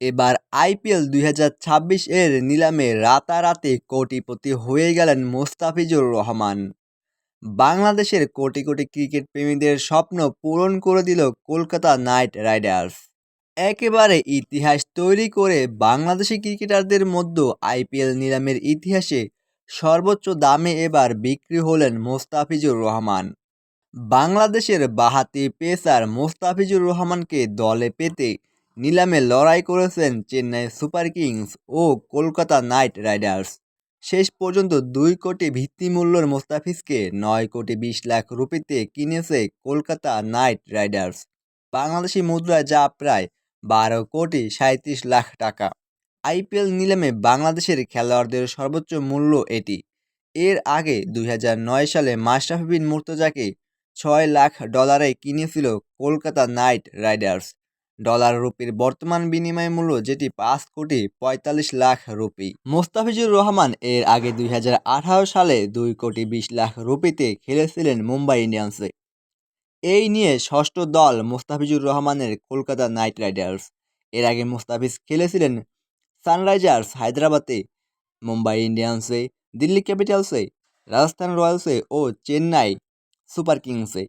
এবার আইপিএল দুই হাজার ছাব্বিশ এর নিলামে রাতারাতি কোটিপতি হয়ে গেলেন মোস্তাফিজুর রহমান। বাংলাদেশের কোটি কোটি ক্রিকেট প্রেমীদের স্বপ্ন পূরণ করে দিল কলকাতা নাইট রাইডার্স। একেবারে ইতিহাস তৈরি করে বাংলাদেশি ক্রিকেটারদের মধ্যে আইপিএল নিলামের ইতিহাসে সর্বোচ্চ দামে এবার বিক্রি হলেন মোস্তাফিজুর রহমান। বাংলাদেশের বাহাতি পেসার মোস্তাফিজুর রহমানকে দলে পেতে নিলামে লড়াই করেছেন চেন্নাই সুপার কিংস ও কলকাতা নাইট রাইডার্স। শেষ পর্যন্ত দুই কোটি ভিত্তিমূল্যর মোস্তাফিজকে নয় কোটি বিশ লাখ রুপিতে কিনেছে কলকাতা নাইট রাইডার্স। বাংলাদেশি মুদ্রায় যা প্রায় বারো কোটি সাঁত্রিশ লাখ টাকা। আইপিএল নিলামে বাংলাদেশের খেলোয়াড়দের সর্বোচ্চ মূল্য এটি। এর আগে দুই হাজার নয় সালে মাশরাফি বিন মুর্তজাকে ছয় লাখ ডলারে কিনেছিল কলকাতা নাইট রাইডার্স। ডলার রুপির বর্তমান বিনিময় মূল্য, যেটি পাঁচ কোটি পঁয়তাল্লিশ লাখ রুপি। মোস্তাফিজুর রহমান এর আগে দুই হাজার আঠারো সালে দুই কোটি বিশ লাখ রুপিতে খেলেছিলেন মুম্বাই ইন্ডিয়ান্সে। এই নিয়ে ষষ্ঠ দল মোস্তাফিজুর রহমানের কলকাতা নাইট রাইডার্স। এর আগে মোস্তাফিজ খেলেছিলেন সানরাইজার্স হায়দ্রাবাদে, মুম্বাই ইন্ডিয়ান্সে, দিল্লি ক্যাপিটালসে, রাজস্থান রয়্যালসে ও চেন্নাই সুপার কিংসে।